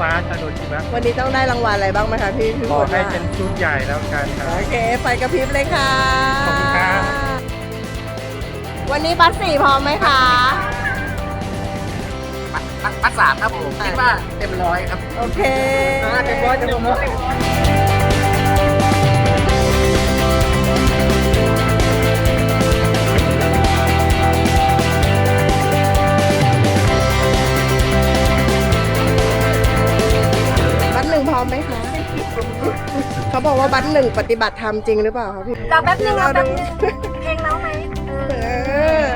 ฟ้าชาโดชิบะวันนี้ต้องได้รางวัลอะไรบ้างไหมคะพี่พี่ขอฝนให้ว่าเป็นชุดใหญ่แล้วกันครับ โอเค ไฟกระพริบเลยค่ะขอบคุณครับ วันนี้บัสสี่พร้อมไหมคะ พักพักสามครับผมคิดว่าเต็มร้อยครับ โอเค เต็มร้อยเต็มร้อย เขาบอกว่าบัสหนึ่งปฏิบัติธรรมจริงหรือเปล่าคะพี่เราแป๊บนึงเราเราแป๊บดูนึงเพลงแล้วไหมเออ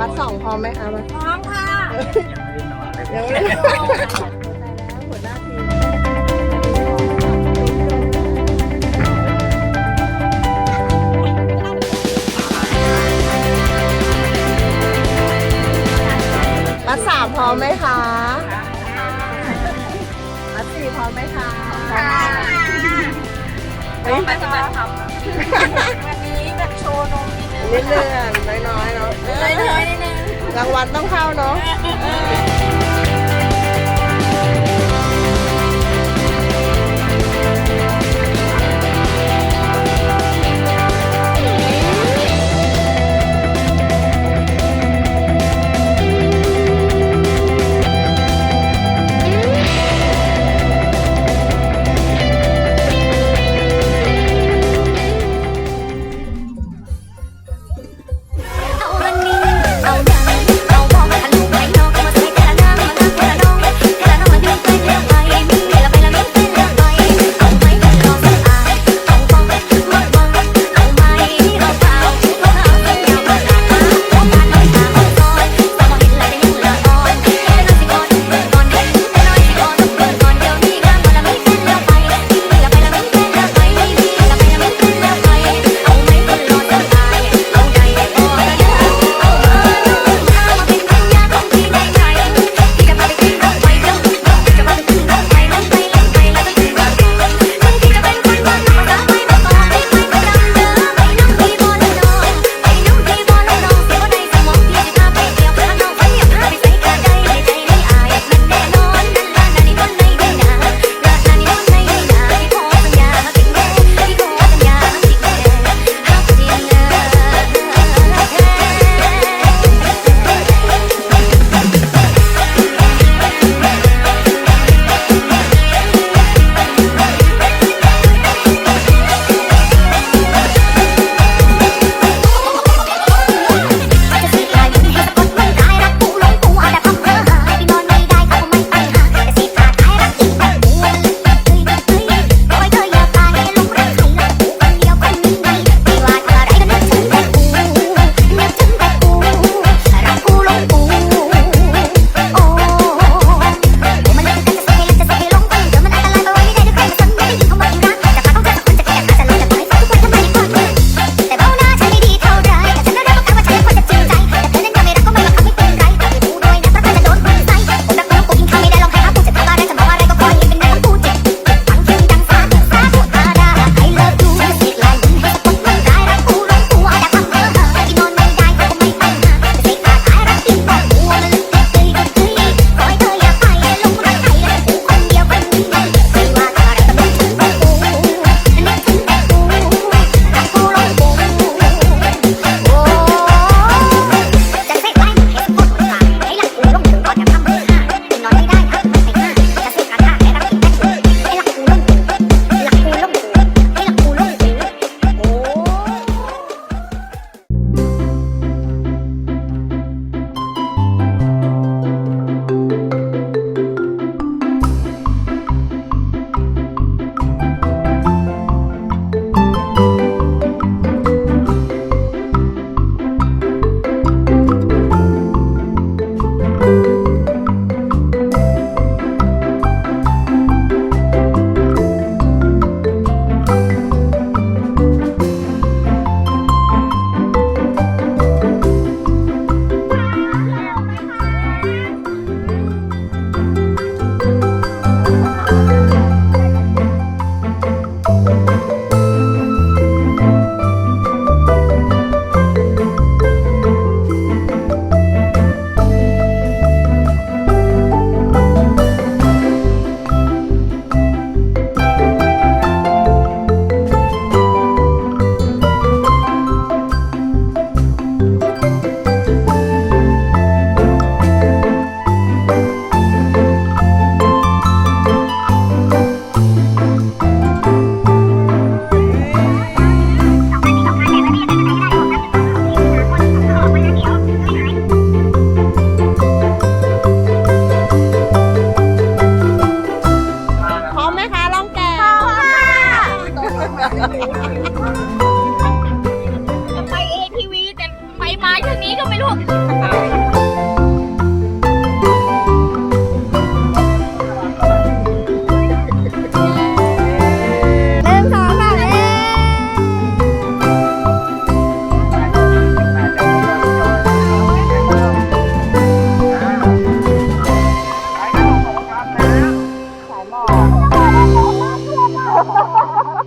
บัสสองพร้อมไหมคะบัสพร้อมค่ะ เดี๋ยวเลยหัว ร้อมไหมคะบัสสี่พร้อมไหมคะพร้อมปฏิบัติธรรมวันนี้แบบโชว์นมนิดนึงนิดนึงน้อยๆเนาะเลยเลยนิดนึงรางวัลต้องเข้าเนาะ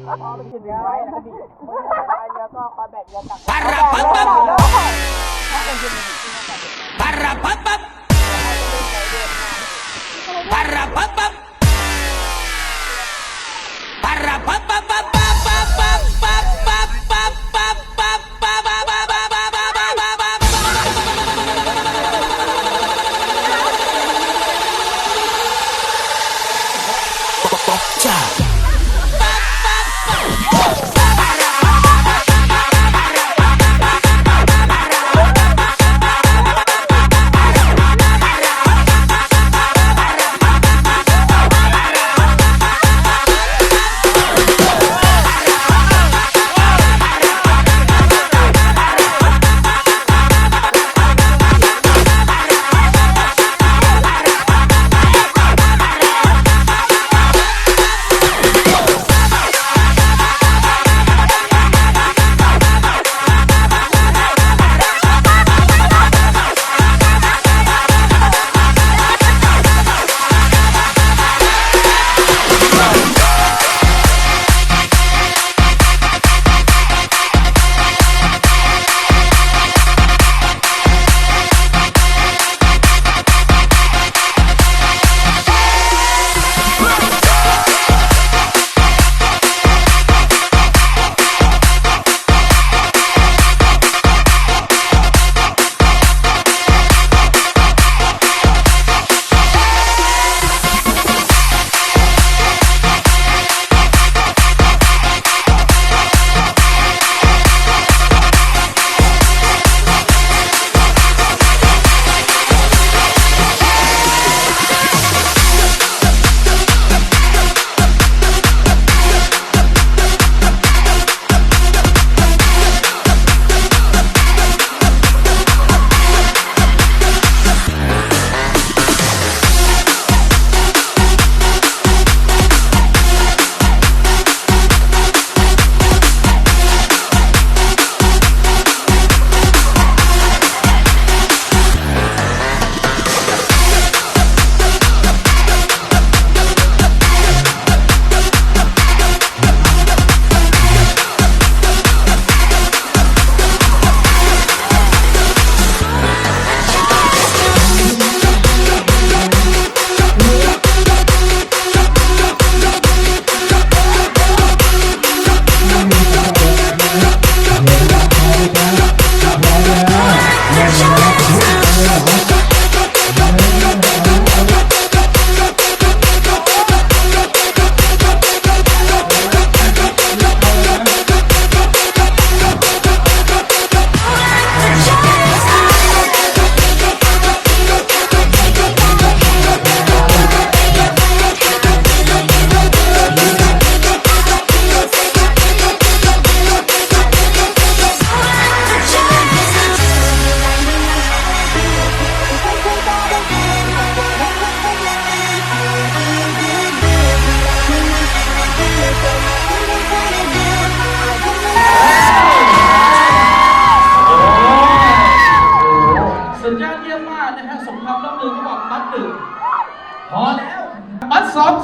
Para papap! Para papap! Para papap! Para papap! Ciao.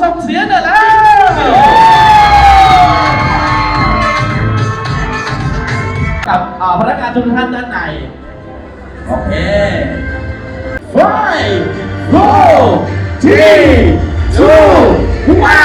ส่งเสียงได้แล้วกับพนักงานทุกท่านด้านใน โอเค five four three two one